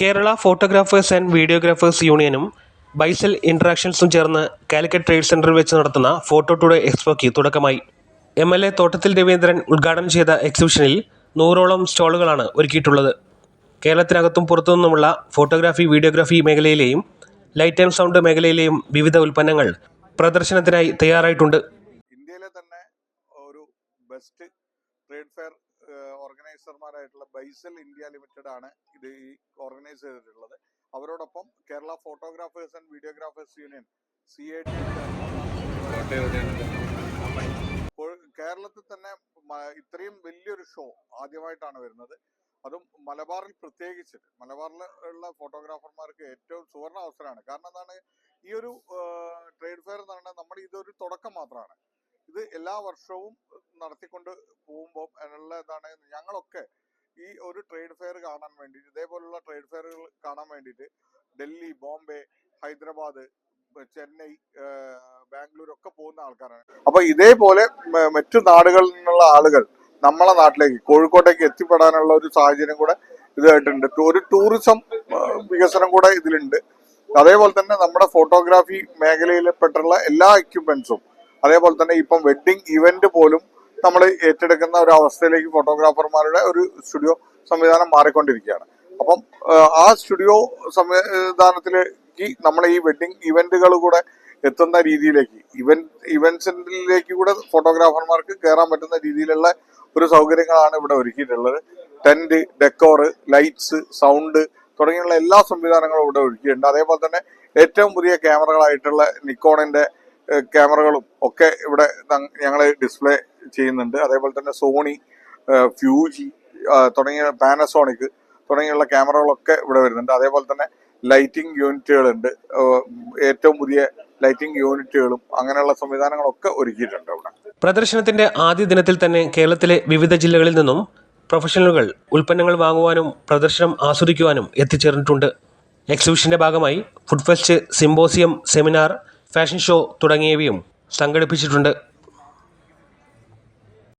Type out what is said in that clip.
Kerala photographers and videographers യൂണിയനും ബൈസൽ ഇൻട്രാക്ഷൻസും ചേർന്ന് കാലിക്കറ്റ് ട്രേഡ് സെന്ററിൽ വെച്ച് നടത്തുന്ന ഫോട്ടോ ടുഡേ എക്സ്പോയ്ക്ക് തുടക്കമായി. M L A Thottathil Raveendran ഉദ്ഘാടനം ചെയ്ത എക്സിബിഷനിൽ നൂറോളം സ്റ്റാളുകളാണ് ഒരുക്കിയിട്ടുള്ളത്. കേരളത്തിനകത്തും പുറത്തുനിന്നുമുള്ള ഫോട്ടോഗ്രാഫി വീഡിയോഗ്രാഫി മേഖലയിലെയും ലൈറ്റ് ആൻഡ് സൗണ്ട് മേഖലയിലെയും വിവിധ ഉൽപ്പന്നങ്ങൾ പ്രദർശനത്തിനായി തയ്യാറായിട്ടുണ്ട്. ഇന്ത്യയിലെ തന്നെ ഒരു ബെസ്റ്റ് ട്രേഡ് ഫെയർ ഓർഗനൈസർമാരായിട്ടുള്ള ബൈസൽ ഇന്ത്യ ലിമിറ്റഡ് ആണ് ഇത് ഈ ഓർഗനൈസ് ചെയ്തിട്ടുള്ളത്. അവരോടൊപ്പം Kerala photographers and videographers union C I T കേരളത്തിൽ തന്നെ ഇത്രയും വലിയൊരു ഷോ ആദ്യമായിട്ടാണ് വരുന്നത്. അതും മലബാറിൽ പ്രത്യേകിച്ച് മലബാറിൽ ഉള്ള ഫോട്ടോഗ്രാഫർമാർക്ക് ഏറ്റവും സുവർണ അവസരമാണ്. കാരണം എന്താണ്? ഈ ഒരു ട്രേഡ് ഫെയർ എന്ന് പറഞ്ഞാൽ നമ്മുടെ ഇതൊരു തുടക്കം മാത്രമാണ്. ഇത് എല്ലാ വർഷവും നടത്തിക്കൊണ്ട് പോകുമ്പോൾ അതിനുള്ള എന്താണ് ഞങ്ങളൊക്കെ ഈ ഒരു ട്രേഡ് ഫെയർ കാണാൻ വേണ്ടി ഇതേപോലുള്ള ട്രേഡ് ഫെയറുകൾ കാണാൻ വേണ്ടിയിട്ട് ഡൽഹി ബോംബെ ഹൈദരാബാദ് ചെന്നൈ ബാംഗ്ലൂർ ഒക്കെ പോകുന്ന ആൾക്കാരാണ്. അപ്പൊ ഇതേപോലെ മറ്റു നാടുകളിൽ നിന്നുള്ള ആളുകൾ നമ്മളെ നാട്ടിലേക്ക് കോഴിക്കോട്ടേക്ക് എത്തിപ്പെടാനുള്ള ഒരു സാഹചര്യം കൂടെ ഇതായിട്ടുണ്ട്. ഒരു ടൂറിസം വികസനം കൂടെ ഇതിലുണ്ട്. അതേപോലെ തന്നെ നമ്മുടെ ഫോട്ടോഗ്രാഫി മേഖലയിൽ പെട്ടുള്ള എല്ലാ എക്യുപ്മെന്റ്സും അതേപോലെ തന്നെ ഇപ്പം വെഡിങ് ഇവന്റ് പോലും നമ്മൾ ഏറ്റെടുക്കുന്ന ഒരു അവസ്ഥയിലേക്ക് ഫോട്ടോഗ്രാഫർമാരുടെ ഒരു സ്റ്റുഡിയോ സംവിധാനം മാറിക്കൊണ്ടിരിക്കുകയാണ്. അപ്പം ആ, സ്റ്റുഡിയോ സംവിധാനത്തിലേക്ക് നമ്മളെ ഈ വെഡിങ് ഇവന്റുകൾ കൂടെ എത്തുന്ന രീതിയിലേക്ക് ഇവന്റ് ഇവന്റ്സിലേക്ക് കൂടെ ഫോട്ടോഗ്രാഫർമാർക്ക് കയറാൻ പറ്റുന്ന രീതിയിലുള്ള ഒരു സൗകര്യങ്ങളാണ് ഇവിടെ ഒരുക്കിയിട്ടുള്ളത്. ടെന്റ് ഡെക്കോർ ലൈറ്റ്സ് സൗണ്ട് തുടങ്ങിയുള്ള എല്ലാ സംവിധാനങ്ങളും ഇവിടെ ഒരുക്കിയിട്ടുണ്ട്. അതേപോലെ തന്നെ ഏറ്റവും പുതിയ ക്യാമറകളായിട്ടുള്ള നിക്കോണിന്റെ ക്യാമറകളും ഒക്കെ ഇവിടെ ഞങ്ങൾ ഡിസ്പ്ലേ ചെയ്യുന്നുണ്ട്. അതേപോലെ തന്നെ സോണി ഫ്യൂജി തുടങ്ങിയ പാനസോണിക് തുടങ്ങിയുള്ള ക്യാമറകളൊക്കെ ഇവിടെ വരുന്നുണ്ട്. അതേപോലെ തന്നെ ലൈറ്റിംഗ് യൂണിറ്റുകളുണ്ട്. ഏറ്റവും പുതിയ ലൈറ്റിംഗ് യൂണിറ്റുകളും അങ്ങനെയുള്ള സംവിധാനങ്ങളൊക്കെ ഒരുക്കിയിട്ടുണ്ട് ഇവിടെ പ്രദർശനത്തിന്റെ ആദ്യ ദിനത്തിൽ തന്നെ കേരളത്തിലെ വിവിധ ജില്ലകളിൽ നിന്നും പ്രൊഫഷണലുകൾ ഉൽപ്പന്നങ്ങൾ വാങ്ങുവാനും പ്രദർശനം ആസ്വദിക്കുവാനും എത്തിച്ചേർന്നിട്ടുണ്ട്. എക്സിബിഷന്റെ ഭാഗമായി food fest symposium seminar fashion show തുടങ്ങിയവയും സംഘടിപ്പിച്ചിട്ടുണ്ട്.